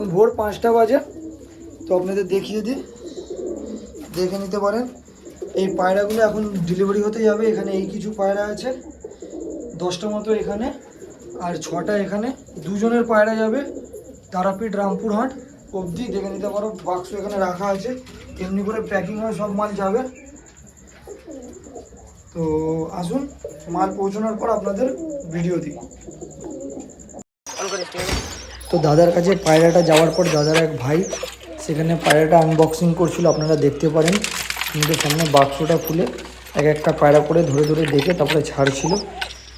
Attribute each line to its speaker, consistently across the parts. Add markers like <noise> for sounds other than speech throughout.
Speaker 1: এখন ভোর পাঁচটা বাজে। তো আপনাদের দেখিয়ে দিই। দেখে নিতে পারেন। এই পায়রাগুলো এখন ডেলিভারি হতে যাবে এখানে এই কিছু পায়রা আছে। দশটা মতো এখানে আর ছটা এখানে। দুজনের পায়রা যাবে তারাপীঠ রামপুরহাট অবধি। দেখে নিতে পারো বাক্স এখানে রাখা আছে। এমনি করে প্যাকিং হয়ে, সব মাল যাবে। তো আসুন, মাল পৌঁছানোর পর আপনাদের ভিডিও দিই। তো দাদার কাছে পায়রাটা যাওয়ার পর দাদার এক ভাই সেখানে পায়রাটা আনবক্সিং করছিল, আপনারা দেখতে পারেন। কিন্তু সামনে বাক্সটা খুলে এক একটা পায়রা করে ধরে ধরে দেখে তারপরে ছাড়ছিল।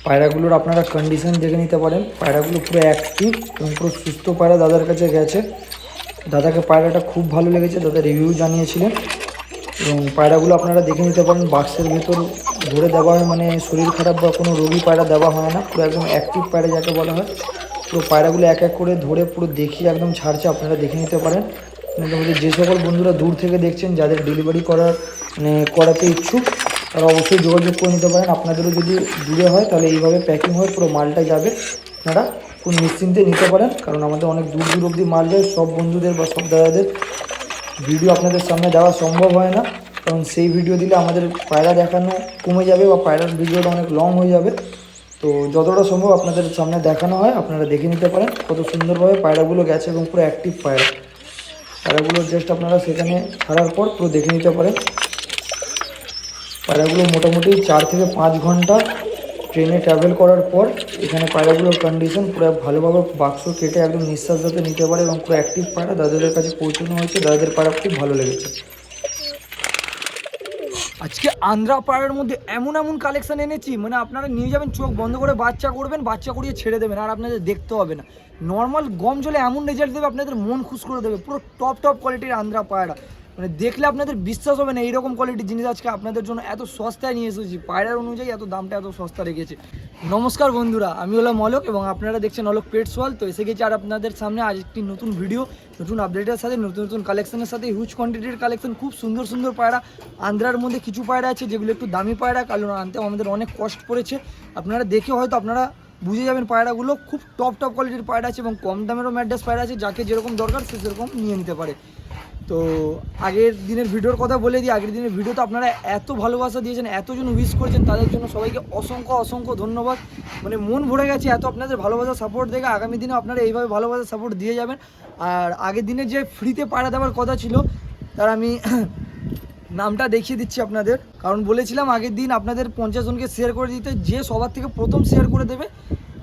Speaker 1: পায়রাগুলোর আপনারা কন্ডিশন দেখে নিতে পারেন। পায়রাগুলো পুরো অ্যাক্টিভ এবং পুরো সুস্থ পায়রা দাদার কাছে গেছে। দাদাকে পায়রাটা খুব ভালো লেগেছে, দাদা রিভিউ জানিয়েছিলেন। এবং পায়রাগুলো আপনারা দেখে নিতে পারেন, বাক্সের ভেতর ধরে দেওয়া হয় মানে শরীর খারাপ বা কোনো রোগী পায়রা দেওয়া হয় না। পুরো একদম অ্যাক্টিভ পায়রা যাকে বলা হয়। পুরো পায়রাগুলো এক এক করে ধরে পুরো দেখিয়ে একদম ছাড়ছে, আপনারা দেখে নিতে পারেন। মোটামুটি যে সকল বন্ধুরা দূর থেকে দেখছেন, যাদের ডেলিভারি করার মানে করাতে ইচ্ছুক, তারা অবশ্যই যোগাযোগ করে নিতে পারেন। আপনাদেরও যদি দূরে হয়, তাহলে এইভাবে প্যাকিং হয়ে পুরো মালটা যাবে। আপনারা কোন নিশ্চিন্তে নিতে পারেন, কারণ আমাদের অনেক দূর দূর অবধি মাল যায়, সব বন্ধুদের বা সব দাদাদের। ভিডিও আপনাদের সামনে দেওয়া সম্ভব হয় না, কারণ সেই ভিডিও দিলে আমাদের পায়রা দেখানো কমে যাবে বা পায়রার ভিডিওটা অনেক লং হয়ে যাবে। তো যতটা সম্ভব আপনাদের সামনে দেখানো হয়, আপনারা দেখে নিতে পারেন কত সুন্দরভাবে পায়রাগুলো গেছে এবং পুরো অ্যাক্টিভ পায়রা। পায়রাগুলো জাস্ট আপনারা সেখানে ছাড়ার পর পুরো দেখে নিতে পারেন। পায়রাগুলো মোটামুটি চার থেকে পাঁচ ঘণ্টা ট্রেনে ট্রাভেল করার পর এখানে পায়রাগুলোর কন্ডিশন পুরো ভালোভাবে বাক্স কেটে একদম নিঃশ্বাস যাতে নিতে পারে এবং পুরো অ্যাক্টিভ পায়রা দাদাদের কাছে পৌঁছানো হয়েছে। দাদাদের পায়রা খুব ভালো লেগেছে। আজকে আন্ধ্রা পাড়ার মধ্যে এমন এমন কালেকশন এনেছি মানে আপনারা নিয়ে যাবেন, চোখ বন্ধ করে বাচ্চা করবেন, বাচ্চা করিয়ে ছেড়ে দেবেন, আর আপনাদের দেখতে হবে না। নর্মাল গম জলে এমন রেজাল্ট দেবে, আপনাদের মন খুশ করে দেবে, পুরো টপ টপ কোয়ালিটির আন্ধ্রা পায়রা মানে দেখলে আপনাদের বিশ্বাস হবে না এইরকম কোয়ালিটির জিনিস আজকে আপনাদের জন্য এত সস্তায় নিয়ে এসেছি। পায়রার অনুযায়ী এত দামটা এত সস্তা রেখেছে। নমস্কার বন্ধুরা, আমি হলাম অলোক এবং আপনারা দেখছেন অলোক পেটস ওয়াল তো এসে গেছি আর আপনাদের সামনে আজ একটি নতুন ভিডিও নতুন আপডেটের সাথে, নতুন নতুন কালেকশনের সাথে। হিউজ কোয়ান্টিটির কালেকশন খুব সুন্দর সুন্দর পায়রা। আন্ধ্রার মধ্যে কিছু পায়রা আছে, যেগুলো একটু দামি পায়রা, কারণ আনতে আমাদের অনেক কষ্ট পড়েছে। আপনারা দেখে হয়তো আপনারা বুঝে যাবেন পায়রাগুলো খুব টপ টপ কোয়ালিটির পায়রা আছে এবং কম দামেরও ম্যাড্রাস পায়রা আছে, যাকে যেরকম দরকার সে সেরকম নিয়ে নিতে পারে। তো আগের দিনের ভিডিওর কথা বলে দিই, আগের দিনের ভিডিওতে আপনারা এত ভালোবাসা দিয়েছেন, এতজন উইশ করেছেন, তাদের জন্য সবাইকে অসংখ্য অসংখ্য ধন্যবাদ। মানে মন ভরে গেছে এত আপনাদের ভালোবাসা সাপোর্ট দেখে আগামী দিনে আপনারা এইভাবে ভালোবাসা সাপোর্ট দিয়ে যাবেন। আর আগের দিনে যে ফ্রিতে পাড়া দেওয়ার কথা ছিল, তার আমি <coughs> নামটা দেখিয়ে দিচ্ছি আপনাদের। কারণ বলেছিলাম আগের দিন আপনাদের পঞ্চাশ জনকে শেয়ার করে দিতে, যে সবার থেকে প্রথম শেয়ার করে দেবে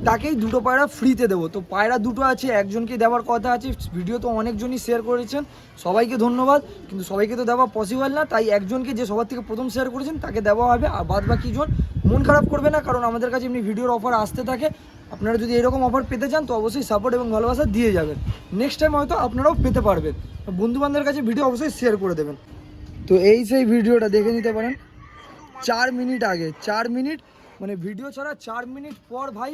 Speaker 1: তাকেই দুটো পায়রা ফ্রিতে দেবো। তো পায়রা দুটো আছে, একজনকে দেওয়ার কথা আছে ভিডিও তো অনেকজনই শেয়ার করেছেন, সবাইকে ধন্যবাদ, কিন্তু সবাইকে তো দেওয়া পসিবল না, তাই একজনকে যে সবার থেকে প্রথম শেয়ার করেছেন, তাকে দেওয়া হবে, আর বাদ বাকি জন মন খারাপ করবে না, কারণ আমাদের কাছে এমনি ভিডিওর অফার আসতে থাকে। আপনারা যদি এরকম অফার পেতে চান, তো অবশ্যই সাপোর্ট এবং ভালোবাসা দিয়ে যাবেন। নেক্সট টাইম হয়তো আপনারাও পেতে পারবেন। বন্ধু বান্ধবের কাছে ভিডিও অবশ্যই শেয়ার করে দেবেন। তো এই সেই ভিডিওটা দেখে নিতে পারেন। চার মিনিট আগে, চার মিনিট মানে ভিডিও ছাড়া চার মিনিট পর ভাই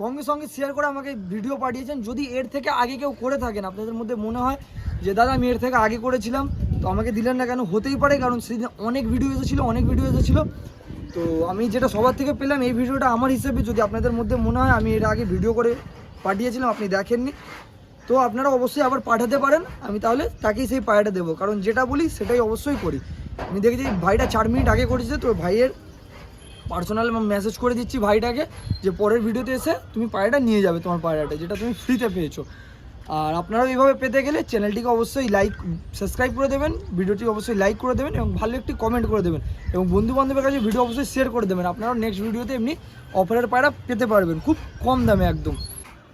Speaker 1: সঙ্গে সঙ্গে শেয়ার করে আমাকে ভিডিও পাঠিয়েছেন। যদি এর থেকে আগে কেউ করে থাকেন, আপনাদের মধ্যে মনে হয় যে, দাদা, আমি এর থেকে আগে করেছিলাম। তো আমাকে দিলেন না কেন? হতেই পারে, কারণ সেদিন অনেক ভিডিও এসেছিল, অনেক ভিডিও এসেছিল। তো আমি যেটা সবার থেকে পেলাম, এই ভিডিওটা আমার হিসেবে যদি আপনাদের মধ্যে মনে হয়, আমি এর আগে ভিডিও করে পাঠিয়েছিলাম, আপনি দেখেননি। তো আপনারা অবশ্যই আবার পাঠাতে পারেন, আমি তাহলে তাকেই সেই পায়রাটা দেবো। কারণ যেটা বলি, সেটাই অবশ্যই করি। আমি দেখেছি, ভাইটা চার মিনিট আগে করেছে, তো ভাইয়ের পার্সোনাল মেসেজ করে দিচ্ছি ভাইটাকে যে পরের ভিডিওতে এসে তুমি পায়রাটা নিয়ে যাবে তোমার পায়রাটা, যেটা তুমি ফ্রিতে পেয়েছ। আর আপনারাও এইভাবে পেতে গেলে চ্যানেলটিকে অবশ্যই লাইক সাবস্ক্রাইব করে দেবেন ভিডিওটি অবশ্যই লাইক করে দেবেন এবং ভালো একটি কমেন্ট করে দেবেন। এবং বন্ধু বান্ধবের কাছে ভিডিও অবশ্যই শেয়ার করে দেবেন, আপনারাও নেক্সট ভিডিওতে এমনি অফারের পায়রা পেতে পারবেন, খুব কম দামে একদম।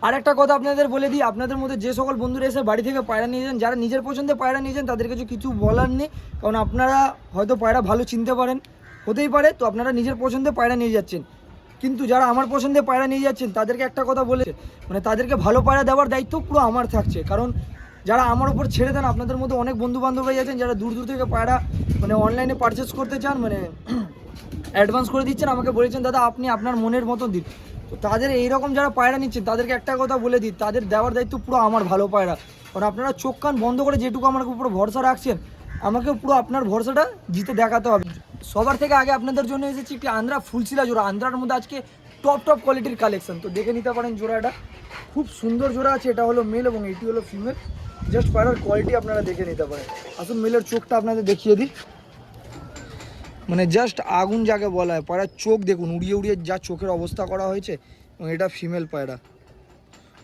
Speaker 1: আর একটা কথা আপনাদের বলে দিই, আপনাদের মধ্যে যে সকল বন্ধুরা এসে বাড়ি থেকে পায়রা নিয়ে যান, যারা নিজের পছন্দে পায়রা নিয়ে যান তাদের কাছে কিছু বলার নেই, কারণ আপনারা হয়তো পায়রা ভালো চিনতে পারেন। হতেই পারে, তো আপনারা নিজের পছন্দে পায়রা নিয়ে যাচ্ছেন। কিন্তু যারা আমার পছন্দে পায়রা নিয়ে যাচ্ছেন, তাদেরকে একটা কথা বলে মানে তাদেরকে ভালো পায়রা দেওয়ার দায়িত্ব পুরো আমার থাকছে। কারণ যারা আমার উপর ছেড়ে দেন, আপনাদের মধ্যে অনেক বন্ধু বান্ধবরাই আছেন যারা দূর দূর থেকে পায়রা মানে অনলাইনে পারচেস করতে চান মানে <clears throat> অ্যাডভান্স করে দিচ্ছেন, আমাকে বলেছেন, দাদা, আপনি আপনার মনের মতো দিন। তো তাদের এইরকম যারা পায়রা নিচ্ছেন, তাদেরকে একটা কথা বলে দিই, তাদের দেওয়ার দায়িত্ব পুরো আমার ভালো পায়রা। কারণ আপনারা চোখ কান বন্ধ করে যেটুকু আমার উপর ভরসা রাখছেন আমাকে পুরো আপনার ভরসাটা জিতে দেখাতে হবে। সবার থেকে আগে আপনাদের জন্য এসেছি একটি আন্ধ্রা ফুলশিলা জোড়া। আন্ধ্রার মধ্যে আজকে টপ টপ কোয়ালিটির কালেকশন তো দেখে নিতে পারেন জোড়াটা। খুব সুন্দর জোড়া আছে, এটা হলো মেল এবং এটি হলো ফিমেল জাস্ট পায়রার কোয়ালিটি আপনারা দেখে নিতে পারেন। আসুন মেলের চোখটা আপনাদের দেখিয়ে দিই। মানে জাস্ট আগুন যাকে বলা হয় পায়রার চোখ দেখুন, উড়িয়ে উড়িয়ে যা চোখের অবস্থা করা হয়েছে, এবং এটা ফিমেল পায়রা।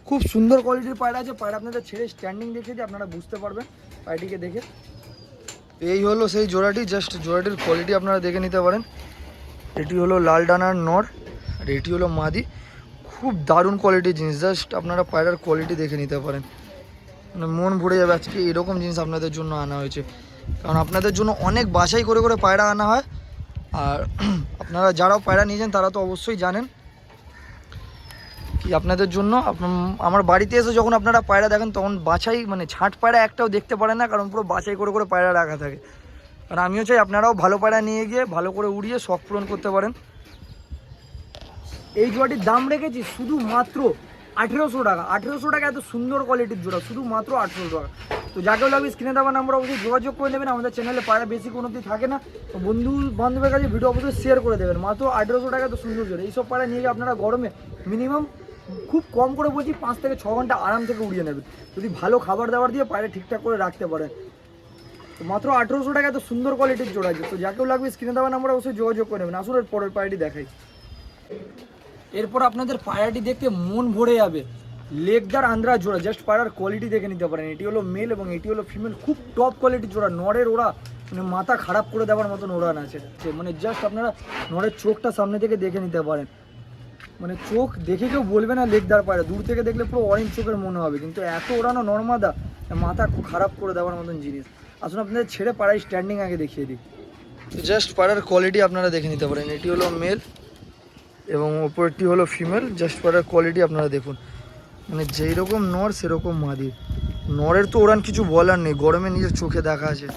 Speaker 1: খুব সুন্দর কোয়ালিটির পায়রা আছে, পায়রা আপনাদের ছেড়ে স্ট্যান্ডিং দেখে দিয়ে আপনারা বুঝতে পারবেন পায়রাটিকে দেখে। এই হলো সেই জোড়াটি জাস্ট জোড়াটির কোয়ালিটি আপনারা দেখে নিতে পারেন। এটি হলো লাল ডানার নর, আর এটি হলো মাদি। খুব দারুণ কোয়ালিটির জিনিস জাস্ট আপনারা পায়রার কোয়ালিটি দেখে নিতে পারেন। মানে মন ভরে যাবে আজকে এরকম জিনিস আপনাদের জন্য আনা হয়েছে। কারণ আপনাদের জন্য অনেক বাছাই করে করে পায়রা আনা হয়। আর <clears throat> আপনারা যারাও পায়রা নিয়েছেন তারা তো অবশ্যই জানেন। আপনাদের জন্য আমার বাড়িতে এসে যখন আপনারা পায়রা দেখেন, তখন বাছাই মানে ছাঁট পায়রা একটাও দেখতে পারেন না, কারণ পুরো বাছাই করে করে পায়রা রাখা থাকে। আর আমিও চাই আপনারাও ভালো পায়রা নিয়ে গিয়ে, ভালো করে উড়িয়ে শখ পূরণ করতে পারেন। এই জোড়াটির দাম রেখেছি শুধুমাত্র আঠেরোশো টাকা। আঠেরোশো টাকা এত সুন্দর কোয়ালিটির জোড়া, শুধুমাত্র আঠেরোশো টাকা। তো যাকেও লাগবে স্ক্রিনে দেওয়া নাম্বার অবশ্যই যোগাযোগ করে নেবেন, আমাদের চ্যানেলে পায়রা বেশি কোনো দিন থাকে না। তো বন্ধু বান্ধবের কাছে ভিডিও অবশ্যই শেয়ার করে দেবেন। মাত্র আঠেরোশো টাকা তো সুন্দর জোড়া। এইসব পায়রা নিয়ে গিয়ে আপনারা গরমে মিনিমাম খুব কম করে বলছি, পাঁচ থেকে ছ ঘণ্টা আরাম থেকে উড়িয়ে নেবেন যদি ভালো খাবার দাবার দিয়ে পায়রা ঠিকঠাক করে রাখতে পারেন তো মাত্র আঠেরোশো টাকা এত সুন্দর কোয়ালিটির জোড়া আছে। তো যাকেও লাগবে স্ক্রিনে দেওয়া নাম্বার অবশ্যই যোগাযোগ করে নেবেন। আসলে পরের পায়রাটি দেখাই। এরপর আপনাদের পায়রাটি দেখতে মন ভরে যাবে। লেগদার আন্দ্রা জোড়া জাস্ট পায়রার কোয়ালিটি দেখে নিতে পারেন। এটি হলো মেল এবং এটি হলো ফিমেল খুব টপ কোয়ালিটির জোড়া। নরের ওরা মানে মাথা খারাপ করে দেওয়ার মতন ওড়ান আছে। মানে জাস্ট আপনারা নরের চোখটা সামনে থেকে দেখে নিতে পারেন। মানে চোখ দেখে কেউ বলবে না লেগদার পায়রা। দূর থেকে দেখলে পুরো অরেঞ্জ চোখের মনে হবে। কিন্তু এত ওড়ানো নর্মাদা, মাথা খুব খারাপ করে দেওয়ার মতন জিনিস। আসুন আপনাদের ছেড়ে পাড়ায় স্ট্যান্ডিং আগে দেখিয়ে দিই। জাস্ট পাড়ার কোয়ালিটি আপনারা দেখে নিতে পারেন। এটি হলো মেল এবং ওপরটি হলো ফিমেল জাস্ট পাড়ার কোয়ালিটি আপনারা দেখুন। মানে যেই রকম নর, সেরকম মাদির। নরের তো ওরান কিছু বলার নেই। গরমে নিজের চোখে দেখা আছে।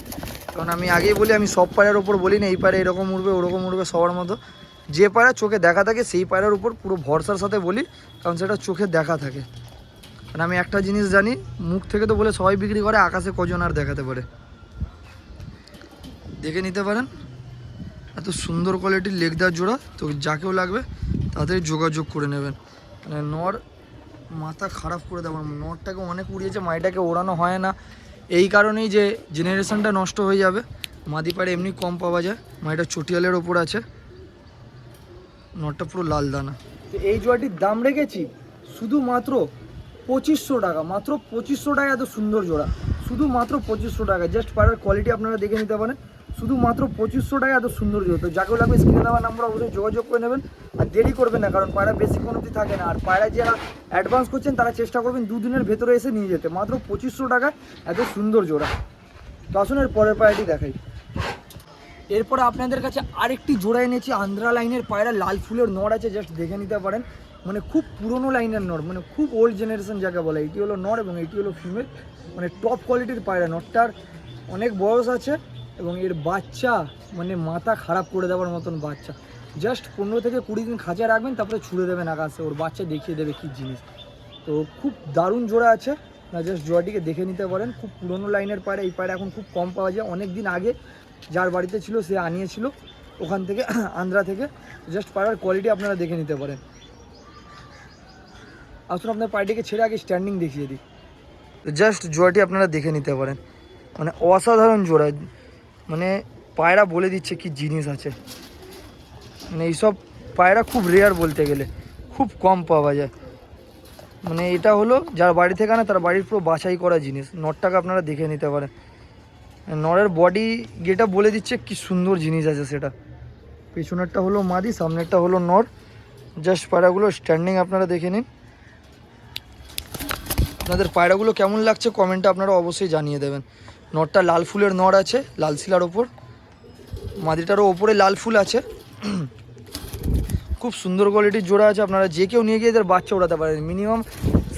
Speaker 1: কারণ আমি আগেই বলি, আমি সব পাড়ার ওপর বলি না এই পাড়ে এরকম উঠবে ওরকম উঠবে সবার মতো। যে পায়রা চোখে দেখা থাকে, সেই পায়রার উপর পুরো ভরসার সাথে বলি, কারণ সেটা চোখে দেখা থাকে। কারণ আমি একটা জিনিস জানি, মুখ থেকে তো বলে সবাই বিক্রি করে, আকাশে কজন আর দেখাতে পারে। দেখে নিতে পারেন। এত সুন্দর কোয়ালিটির লেগদার জোড়া, তো যাকেও লাগবে, তাদের যোগাযোগ করে নেবেন। মানে নর মাথা খারাপ করে দেওয়ার নরটাকে অনেক উড়িয়েছে মাইটাকে ওড়ানো হয় না। এই কারণেই যে জেনারেশনটা নষ্ট হয়ে যাবে। মাদি পাড়ে এমনি কম পাওয়া যায় মাইটা চটিয়ালের ওপর আছে। নটটা পুরো লাল দানা। তো এই জোড়াটির দাম রেখেছি শুধুমাত্র পঁচিশশো টাকা, মাত্র পঁচিশশো টাকা এত সুন্দর জোড়া। শুধুমাত্র পঁচিশশো টাকা জাস্ট পাড়ার কোয়ালিটি আপনারা দেখে নিতে পারেন। শুধুমাত্র পঁচিশশো টাকা এত সুন্দর জোড়া। তো যাকেও লাগবে স্ক্রিনে দেওয়া নাম্বার অবশ্যই যোগাযোগ করে নেবেন আর দেরি করবেন না, কারণ পায়রা বেশি কোনো থাকে না। আর পায়রা যারা অ্যাডভান্স করছেন, তারা চেষ্টা করবেন দুদিনের ভেতরে এসে নিয়ে যেতে। মাত্র পঁচিশশো টাকায় এত সুন্দর জোড়া। তো আসুন এর পরের পায়রাটি দেখাই। এরপরে আপনাদের কাছে আরেকটি জোড়া এনেছি আন্ধ্রা লাইনের পায়রা, লাল ফুলের নড় আছে জাস্ট দেখে নিতে পারেন। মানে খুব পুরনো লাইনের নর মানে খুব ওল্ড জেনারেশন যাকে বলে, এটি হলো নর এবং এটি হলো ফিমেল মানে টপ কোয়ালিটির পায়রা। নরটার অনেক বয়স আছে এবং এর বাচ্চা মানে মাথা খারাপ করে দেওয়ার মতন বাচ্চা। জাস্ট পনেরো থেকে কুড়ি দিন খাঁচা রাখবেন, তারপরে ছুড়ে দেবেন আকাশে, ওর বাচ্চা দেখিয়ে দেবে কী জিনিস। তো খুব দারুণ জোড়া আছে, না জাস্ট জোড়াটিকে দেখে নিতে পারেন। খুব পুরনো লাইনের পায়রা, এই পায়রা এখন খুব কম পাওয়া যায়। অনেক দিন আগে যার বাড়িতে ছিল সে আনিয়েছিল। ওখান থেকে <clears throat> আন্ধ্রা থেকে। জাস্ট পায়রার কোয়ালিটি আপনারা দেখে নিতে পারেন। আসুন আপনার পায়রাটিকে ছেড়ে আগে স্ট্যান্ডিং দেখিয়ে দিই। জাস্ট জোড়াটি আপনারা দেখে নিতে পারেন। মানে অসাধারণ জোড়া। মানে পায়রা বলে দিচ্ছে কি জিনিস আছে। মানে এইসব পায়রা খুব রেয়ার বলতে গেলে। খুব কম পাওয়া যায়। মানে এটা হলো যার বাড়ি থেকে আনে, তার বাড়ির পুরো বাছাই করা জিনিস। নটটাকে আপনারা দেখে নিতে পারেন। নরের বডি যেটা বলে দিচ্ছে, কি সুন্দর জিনিস আছে সেটা। পেছনেরটা হলো মাদি, সামনেরটা হলো নর। জাস্ট পায়রাগুলো স্ট্যান্ডিং আপনারা দেখে নিন। আপনাদের পায়রাগুলো কেমন লাগছে কমেন্টে আপনারা অবশ্যই জানিয়ে দেবেন। নরটা লাল ফুলের নর আছে, লাল শিলার ওপর। মাদিটারও ওপরে লাল ফুল আছে। খুব সুন্দর কোয়ালিটির জোড়া আছে, আপনারা যে কেউ নিয়ে গিয়ে এদের বাচ্চা উড়াতে পারেন। মিনিমাম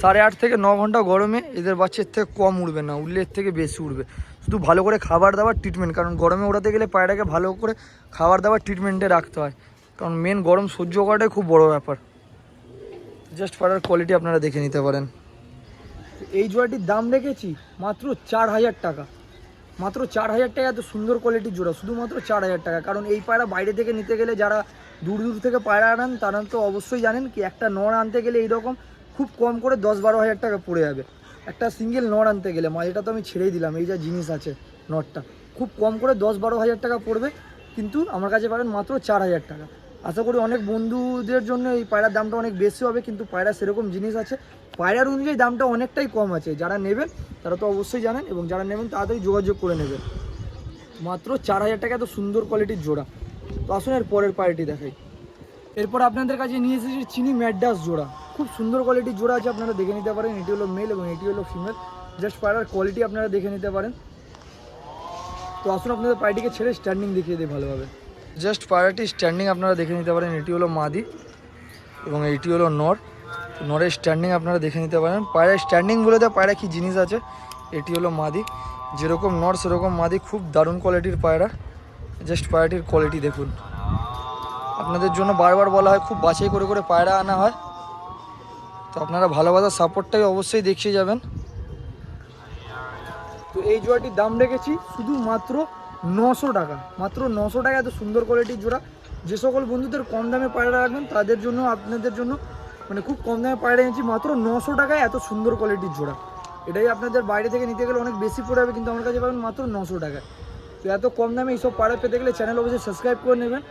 Speaker 1: সাড়ে আট থেকে ন ঘণ্টা গরমে এদের বাচ্চা এর থেকে কম উড়বে না, উড়লে এর থেকে বেশি উড়বে। শুধু ভালো করে খাবার দাবার ট্রিটমেন্ট কারণ গরমে ওড়াতে গেলে পায়রাকে ভালো করে খাবার দাবার ট্রিটমেন্টে রাখতে হয়। কারণ মেন গরম সহ্য করাটাই খুব বড় ব্যাপার। জাস্ট পায়রার কোয়ালিটি আপনারা দেখে নিতে পারেন। এই জোড়াটির দাম রেখেছি মাত্র চার হাজার টাকা। মাত্র চার হাজার টাকা এত সুন্দর কোয়ালিটির জোড়া, শুধুমাত্র চার হাজার টাকা। কারণ এই পায়রা বাইরে থেকে নিতে গেলে যারা দূর দূর থেকে পায়রা আনান, তারা তো অবশ্যই জানেন কি একটা নড় আনতে গেলে এইরকম খুব কম করে দশ বারো হাজার টাকা পড়ে যাবে। একটা সিঙ্গেল নট আনতে গেলে মাঝেটা তো আমি ছেড়েই দিলাম, এই যা জিনিস আছে নটটা খুব কম করে দশ বারো হাজার টাকা পড়বে, কিন্তু আমার কাছে পাবেন মাত্র চার হাজার টাকা। আশা করি অনেক বন্ধুদের জন্য এই পায়রার দামটা অনেক বেশি হবে, কিন্তু পায়রা সেরকম জিনিস আছে। পায়রার অনুযায়ী দামটা অনেকটাই কম আছে, যারা নেবেন তারা তো অবশ্যই জানেন, এবং যারা নেবেন তাড়াতাড়ি যোগাযোগ করে নেবেন। মাত্র চার হাজার টাকা এত সুন্দর কোয়ালিটির জোড়া। তো আসুন এর পরের পায়রাটি দেখাই। এরপর আপনাদের কাছে নিয়ে এসেছি চিনি ম্যাডাস জোড়া। খুব সুন্দর কোয়ালিটির জোড়া আছে, আপনারা দেখে নিতে পারেন। এটি হলো মেল এবং এটি হলো ফিমেল জাস্ট পায়রার কোয়ালিটি আপনারা দেখে নিতে পারেন। তো আসুন আপনাদের পায়রাটিকে ছেড়ে স্ট্যান্ডিং দেখিয়ে দিই ভালোভাবে। জাস্ট পায়রাটি স্ট্যান্ডিং আপনারা দেখে নিতে পারেন। এটি হলো মাদি এবং এটি হলো নর। নরের স্ট্যান্ডিং আপনারা দেখে নিতে পারেন। পায়রার স্ট্যান্ডিং বলে দেয় পায়রা কী জিনিস আছে? এটি হলো মাদি। যেরকম নর, সেরকম মাদি। খুব দারুণ কোয়ালিটির পায়রা। জাস্ট পায়রাটির কোয়ালিটি দেখুন। আপনাদের জন্য বারবার বলা হয়, খুব বাছাই করে করে পায়রা আনা হয়। তো আপনারা ভালোবাসার সাপোর্টটাই অবশ্যই দেখিয়ে যাবেন। তো এই জোড়াটির দাম রেখেছি শুধু মাত্র নশো টাকা। মাত্র নশো টাকা এত সুন্দর কোয়ালিটির জোড়া। যে সকল বন্ধুদের কম দামে পায়রা রাখবেন, তাদের জন্য, আপনাদের জন্য মানে খুব কম দামে পায়রা এনেছি, মাত্র নশো টাকায় এত সুন্দর কোয়ালিটির জোড়া। এটাই আপনাদের বাইরে থেকে নিতে গেলে অনেক বেশি পড়ে যাবে, কিন্তু আমার কাছে পাবেন মাত্র নশো টাকায়। তো এত কম দামে এইসব পায়রা পেতে গেলে চ্যানেল অবশ্যই সাবস্ক্রাইব করে নেবেন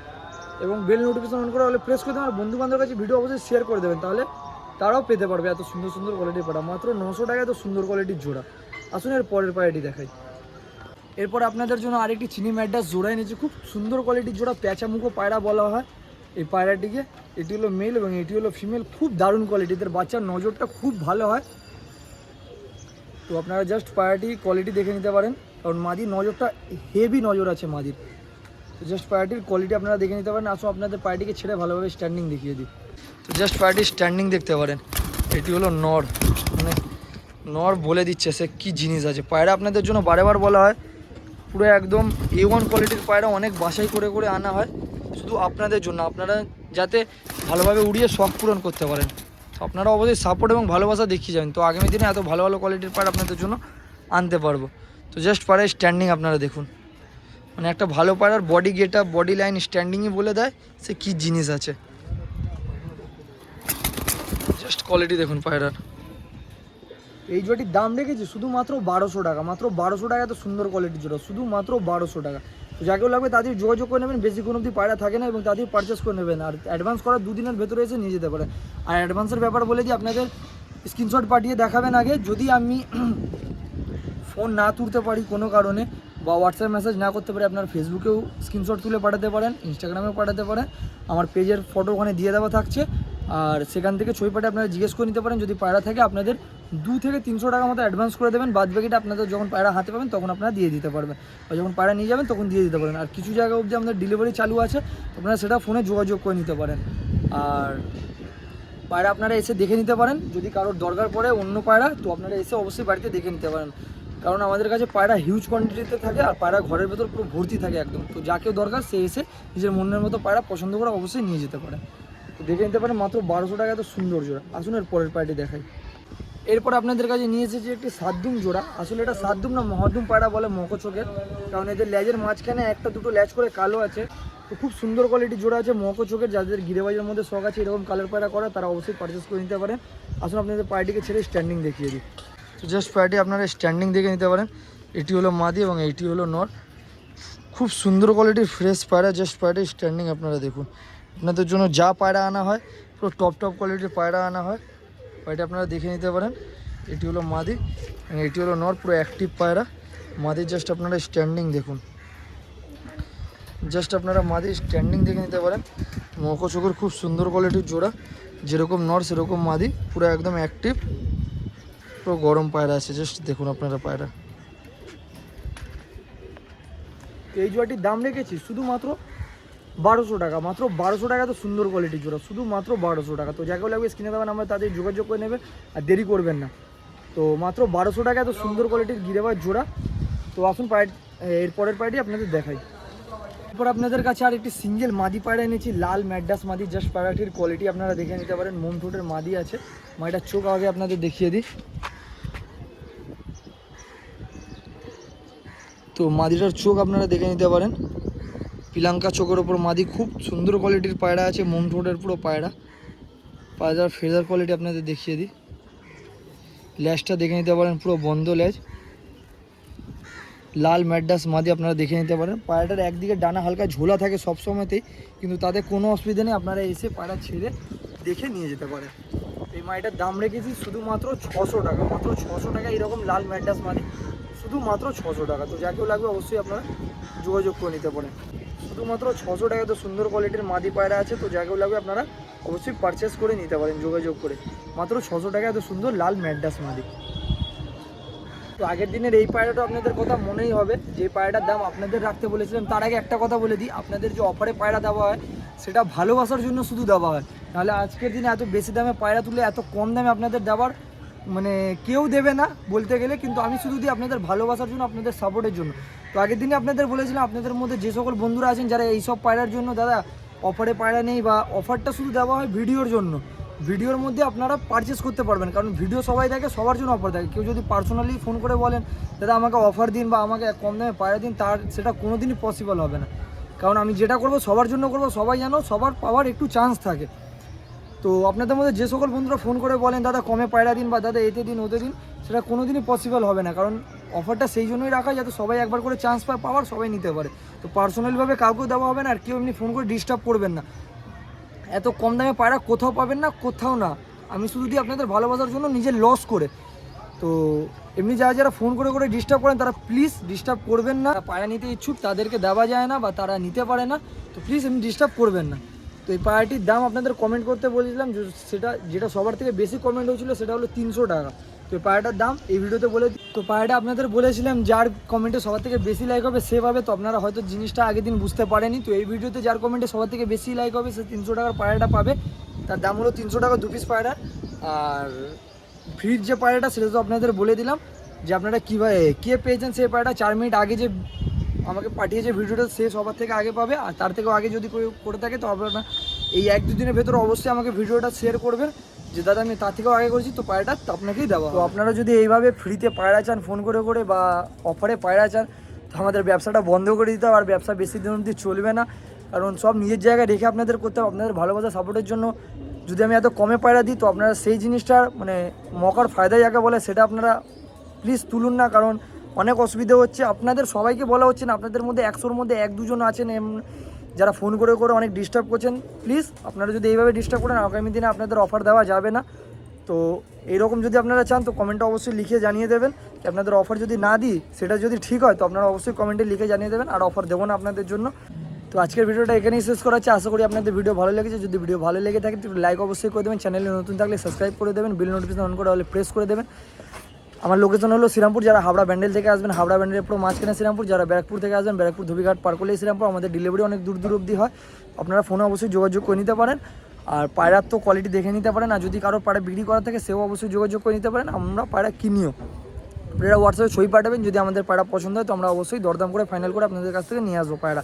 Speaker 1: এবং বেল নোটিফিকেশন অন করে হলে প্রেস করে দেবেন, আর বন্ধু বান্ধবের কাছে ভিডিও অবশ্যই শেয়ার করে দেবেন। তাহলে তারাও পেতে পারবে এত সুন্দর সুন্দর কোয়ালিটির পাড়া। মাত্র নশো টাকা এত সুন্দর কোয়ালিটির জোড়া। আসুন এর পরের পায়রাটি দেখাই। এরপর আপনাদের জন্য আরেকটি চিনি ম্যাডাস জোড়া এনেছি খুব সুন্দর কোয়ালিটির জোড়া প্যাঁচা মুখো পায়রা বলা হয়। এই পায়রাটিকে, এটি হলো মেল এবং এটি হলো ফিমেল খুব দারুণ কোয়ালিটি কোয়ালিটিদের বাচ্চার নজরটা খুব ভালো হয়। তো আপনারা জাস্ট পায়রাটি কোয়ালিটি দেখে নিতে পারেন। কারণ মাদির নজরটা হেভি নজর আছে মাদির। তো জাস্ট পায়রাটির কোয়ালিটি আপনারা দেখে নিতে পারেন। আসো আপনাদের পায়রাটিকে ছেড়ে ভালোভাবে স্ট্যান্ডিং দেখিয়ে দিই। তো জাস্ট পায়রাটির স্ট্যান্ডিং দেখতে পারেন। এটি হলো নর। মানে নর বলে দিচ্ছে সে কি জিনিস আছে। পায়রা আপনাদের জন্য বারেবার বলা হয়, পুরো একদম এ ওয়ান কোয়ালিটির পায়রা অনেক বাছাই করে করে আনা হয়, শুধু আপনাদের জন্য। আপনারা যাতে ভালোভাবে উড়িয়ে শখ পূরণ করতে পারেন। আপনারা অবশ্যই সাপোর্ট এবং ভালোবাসা দেখিয়ে যাবেন। তো আগামী দিনে এত ভালো ভালো কোয়ালিটির পায়রা আপনাদের জন্য আনতে পারব। তো জাস্ট পায়রার স্ট্যান্ডিং আপনারা দেখুন। মানে একটা ভালো পায়রার বডি গেট বডি লাইন স্ট্যান্ডিংই বলে দেয় সে কী জিনিস আছে। জাস্ট কোয়ালিটি দেখুন, পায়রার। এই জোড়াটির দাম রেখেছি শুধুমাত্র বারোশো টাকা। মাত্র বারোশো টাকা এত সুন্দর কোয়ালিটির জোড়া, শুধুমাত্র বারোশো টাকা। তো যাকেও লাগবে তাদের যোগাযোগ করে নেবেন, বেশি কোনো অবধি পায়রা থাকে না এবং তাদের পারচেস করে নেবেন। আর অ্যাডভান্স করার দুদিনের ভেতরে এসে নিয়ে যেতে পারেন। আর অ্যাডভান্সের ব্যাপার বলে দিই, আপনাদের স্ক্রিনশট পাঠিয়ে দেখাবেন আগে। যদি আমি <clears throat> ফোন না তুলতে পারি কোনো কারণে বা হোয়াটসঅ্যাপ মেসেজ না করতে পারি, আপনার ফেসবুকেও স্ক্রিনশট তুলে পাঠাতে পারেন ইনস্টাগ্রামেও পাঠাতে পারেন। আমার পেজের ফটো ওখানে দিয়ে দেওয়া থাকছে। আর সেখান থেকে ছবি পাঠিয়ে আপনারা জিজ্ঞেস করে নিতে পারেন, যদি পায়রা থাকে আপনাদের দু থেকে তিনশো টাকা মতো অ্যাডভান্স করে দেবেন, বাদ বাকিটা আপনাদের যখন পায়রা হাতে পাবেন তখন আপনারা দিয়ে দিতে পারবেন। বা যখন পায়রা নিয়ে যাবেন তখন দিয়ে দিতে পারেন আর কিছু জায়গা অবধি আমাদের ডেলিভারি চালু আছে, আপনারা সেটা ফোনে যোগাযোগ করে নিতে পারেন। আর পায়রা আপনারা এসে দেখে নিতে পারেন, যদি কারোর দরকার পড়ে অন্য পায়রা, তো আপনারা এসে অবশ্যই বাড়িতে দেখে নিতে পারেন। কারণ আমাদের কাছে পায়রা হিউজ কোয়ান্টিটিতে থাকে আর পায়রা ঘরের ভেতর পুরো ভর্তি থাকে একদম। তো যাকেও দরকার সে এসে নিজের মনের মতো পায়রা পছন্দ করে অবশ্যই নিয়ে যেতে পারে। দেখে নিতে পারেন মাত্র বারোশো টাকা এত সুন্দর জোড়া। আসুন এর পরের পায়রাটি দেখাই। এরপর আপনাদের কাছে নিয়ে এসেছি একটি সাতদুম জোড়া। আসলে এটা সাদ্দুম না, মহাদুম পায়রা বলে মকো চোখের কারণ এদের লেজের মাঝখানে একটা দুটো ল্যাচ করে কালো আছে। তো খুব সুন্দর কোয়ালিটির জোড়া আছে মকো চোখের যাদের গিরেবাজের মধ্যে শখ আছে এরকম কালার পায়রা করা, তারা অবশ্যই পারচেস করে নিতে পারেন। আসুন আপনাদের পায়রাটিকে ছেড়ে স্ট্যান্ডিং দেখিয়ে দিই। তো জাস্ট পায়রাটি আপনারা স্ট্যান্ডিং দেখে নিতে পারেন। এটি হলো মাদি এবং এইটি হলো নর। খুব সুন্দর কোয়ালিটির ফ্রেশ পায়রা জাস্ট পায়রাটির স্ট্যান্ডিং আপনারা দেখুন। আপনাদের জন্য যা পায়রা আনা হয়, পুরো টপ টপ কোয়ালিটির পায়রা আনা হয়, পায়রাটি আপনারা দেখে নিতে পারেন। এটি হলো মাদি এটি হলো নর, পুরো অ্যাক্টিভ পায়রা। মাদির জাস্ট আপনারা স্ট্যান্ডিং দেখুন। জাস্ট আপনারা মাদির স্ট্যান্ডিং দেখে নিতে পারেন। মকো চোখের খুব সুন্দর কোয়ালিটির জোড়া। যেরকম নর, সেরকম মাদি, পুরো একদম অ্যাক্টিভ পুরো গরম পায়রা আছে জাস্ট দেখুন আপনারা পায়রা। এই জোড়াটির দাম রেখেছি, শুধুমাত্র বারোশো টাকা, মাত্র বারোশো টাকা তো সুন্দর কোয়ালিটির জোড়া, শুধুমাত্র বারোশো টাকা। তো যাকে লাগবে স্ক্রিনে দেবেন আমরা তাদের যোগাযোগ করে নেবে, আর দেরি করবেন না। তো মাত্র বারোশো টাকা এত সুন্দর কোয়ালিটির গিরেবার জোড়া। তো আসুন পায়ের, এর পরের পায়রাটি আপনাদের দেখাই। এরপর আপনাদের কাছে আর একটি সিঙ্গেল মাদি পায়রা এনেছি, লাল ম্যাডাস মাদি জাস্ট পায়রাটির কোয়ালিটি আপনারা দেখে নিতে পারেন, মোম ঠোঁটের মাদি আছে। মাদিটার চোখ আগে আপনাদের দেখিয়ে দিই। তো মাদিটার চোখ আপনারা দেখে নিতে পারেন। পিলাঙ্কা চোখের ওপর মাদি খুব সুন্দর কোয়ালিটির পায়রা আছে মোম ঠোঁটের পুরো পায়রা। পায়রার ফেদার কোয়ালিটি আপনাদের দেখিয়ে দিই। ল্যাজটা দেখে নিতে পারেন, পুরো বন্ধ ল্যাজ লাল ম্যাডাস মাদি আপনারা দেখে নিতে পারেন। পায়রাটার একদিকে ডানা হালকা ঝোলা থাকে সব সময়তেই, কিন্তু তাতে কোনো অসুবিধা নেই, আপনারা এসে পায়রা ছেড়ে দেখে নিয়ে যেতে পারেন। এই মাইটার দাম রেখেছি শুধুমাত্র ছশো টাকা, মাত্র ছশো টাকা এরকম লাল ম্যাডাস মাদি, শুধুমাত্র ছশো টাকা। তো যাকেও লাগবে অবশ্যই আপনারা যোগাযোগ করে নিতে পারেন। শুধুমাত্র ছশো টাকা তো সুন্দর কোয়ালিটির মাদি পায়রা আছে, তো যাকেও লাগবে আপনারা অবশ্যই পারচেস করে নিতে পারেন, যোগাযোগ করে। মাত্র ছশো টাকা এত সুন্দর লাল ম্যাডাস মাদি। তো আগের দিনের এই পায়রাটা আপনাদের কথা মনেই হবে, যে পায়রাটার দাম আপনাদের রাখতে বলেছিলাম, তার আগে একটা কথা বলে দিই, আপনাদের যে অফারে পায়রা দেওয়া হয়, সেটা ভালোবাসার জন্য শুধু দেওয়া হয়। নাহলে আজকের দিনে এত বেশি দামে পায়রা তুলে এত কম দামে আপনাদের দেওয়ার মানে কেউ দেবে না বলতে গেলে, কিন্তু আমি শুধু দিই আপনাদের ভালোবাসার জন্য, আপনাদের সাপোর্টের জন্য। তো আগের দিনে আপনাদের বলেছিলাম, আপনাদের মধ্যে যে সকল বন্ধুরা আছেন যারা এইসব পায়রার জন্য, দাদা অফারে পায়রা নেই বা অফারটা শুধু দেওয়া হয় ভিডিওর জন্য। ভিডিওর মধ্যে আপনারা পারচেস করতে পারবেন, কারণ ভিডিও সবাই থাকে সবার জন্য অফার থাকে। কেউ যদি পার্সোনালি ফোন করে বলেন, দাদা, আমাকে অফার দিন বা আমাকে কম দামে পায়রা দিন, তার সেটা কোনো দিনই পসিবল হবে না। কারণ আমি যেটা করব, সবার জন্য করব, সবাই জানো, সবার পাওয়ার একটু চান্স থাকে। তো আপনাদের মধ্যে যে সকল বন্ধুরা ফোন করে বলেন, দাদা, কমে পায়রা দিন বা দাদা, এতে দিন, ওতে দিন, সেটা কোনো দিনই পসিবল হবে না। কারণ অফারটা সেই জন্যই রাখা যাতে সবাই একবার করে চান্স পায়, পাওয়ার সবাই নিতে পারে। তো পার্সোনালিভাবে কাউকেও দেওয়া হবে না আর কেউ এমনি ফোন করে ডিস্টার্ব করবেন না। এত কম দামে পায়রা কোথাও পাবেন না, কোথাও না। আমি শুধু দিই আপনাদের ভালোবাসার জন্য নিজের লস করে, তো এমনি যারা যারা ফোন করে করে ডিস্টার্ব করেন, তারা প্লিজ ডিস্টার্ব করবেন না। পায়রা নিতে ইচ্ছুক, তাদেরকে দেওয়া যায় না বা তারা নিতে পারে না। তো প্লিজ এমনি ডিস্টার্ব করবেন না। তো এই পায়াটির দাম আপনাদের কমেন্ট করতে বলেছিলাম সেটা, যেটা সবার থেকে বেশি কমেন্ট হয়েছিল সেটা হলো তিনশো টাকা। তো এই পায়রাটার দাম এই ভিডিওতে বলে। তো পায়রাটা আপনাদের বলেছিলাম, যার কমেন্টে সবার থেকে বেশি লাইক হবে সে পাবে। তো আপনারা হয়তো জিনিসটা আগের দিন বুঝতে পারেনি। তো এই ভিডিওতে যার কমেন্টে সবার থেকে বেশি লাইক হবে সে তিনশো টাকার পায়রাটা পাবে। তার দাম হলো তিনশো টাকা দু পিস পায়রা। আর ফ্রির যে পায়রাটা, সেটা তো আপনাদের বলে দিলাম, যে আপনারা কীভাবে, কে পেয়েছেন সেই পায়রাটা? চার মিনিট আগে যে আমাকে পাঠিয়েছে, ভিডিওটা সে সবার থেকে আগে পাবে, আর তার থেকেও আগে যদি করে থাকে তো আপনারা এই এক দুদিনের ভেতরে অবশ্যই আমাকে ভিডিওটা শেয়ার করবেন। যে দাদা, আমি তার থেকেও আগে করেছি, তো পায়রাটা তো আপনাকেই দেওয়া তো আপনারা যদি এইভাবে ফ্রিতে পায়রা চান ফোন করে করে বা অফারে পায়রা চান, তো আমাদের ব্যবসাটা বন্ধ করে দিতে হবে, আর ব্যবসা বেশি দিন অবধি চলবে না। কারণ সব নিজের জায়গায় রেখে আপনাদের করতে হবে, আপনাদের ভালোবাসা সাপোর্টের জন্য যদি আমি এত কমে পায়রা দিই, তো আপনারা সেই জিনিসটার মানে মকার ফায়দা যাকে বলে, সেটা আপনারা প্লিজ তুলুন না। কারণ অনেক অসুবিধা হচ্ছে। আপনাদের সবাইকে বলা হচ্ছে না, আপনাদের মধ্যে একশোর মধ্যে এক দুজন আছেন যারা ফোন করে করে অনেক ডিস্টার্ব করছেন। প্লিজ আপনারা যদি এইভাবে ডিস্টার্ব করেন, আগামী দিনে আপনাদের অফার দেওয়া যাবে না। তো এইরকম যদি আপনারা চান, তো কমেন্টে অবশ্যই লিখে জানিয়ে দেবেন। আপনাদের অফার যদি না দিই, সেটা যদি ঠিক হয়, তো আপনারা অবশ্যই কমেন্টে লিখে জানিয়ে দেবেন, আর অফার দেবো না আপনাদের জন্য। তো আজকের ভিডিওটা এখানেই শেষ করা হচ্ছে আশা করি আপনাদের ভিডিও ভালো লেগেছে। যদি ভিডিও ভালো লেগে থাকে, তো লাইক অবশ্যই করে দেবেন। চ্যানেলে নতুন থাকলে সাবস্ক্রাইব করে দেবেন। বিল নোটিফিকেশন অন করে হলে প্রেস করে দেবেন। আমার লোকেশন হলো শ্রীরামপুর, যারা হাওড়া ব্যান্ডেল থেকে আসবেন, হাওড়া ব্যান্ডেলের পুরো মাঝখানে শ্রীরামপুর, যারা ব্যারাকপুর থেকে আসবেন, ব্যারাকপুর ধুবিঘাট পার করলেই শ্রীরামপুর, আমাদের ডেলিভারি অনেক দূর দূর অবধি হয়। আপনারা ফোনে অবশ্যই যোগাযোগ করে নিতে পারেন। আর পায়রার তো কোয়ালিটি দেখে নিতে পারেন, আর যদি কারও পায়রা বিক্রি করা থাকে, সেও অবশ্যই যোগাযোগ করে নিতে পারেন, আমরা পায়রা কিনিও। আপনারা হোয়াটসঅ্যাপে ছবি পাঠাবেন, যদি আমাদের পায়রা পছন্দ হয়, তো আমরা অবশ্যই দরদাম করে ফাইনাল করে আপনাদের কাছ থেকে নিয়ে আসব পায়রা।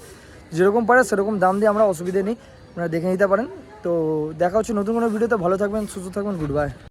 Speaker 1: যেরকম পায়রা সেরকম দাম দিয়ে আমরা অসুবিধে নেই, আপনারা দেখে নিতে পারেন। তো দেখা হচ্ছে নতুন কোনো ভিডিওতে ভালো থাকবেন, সুস্থ থাকবেন গুড বাই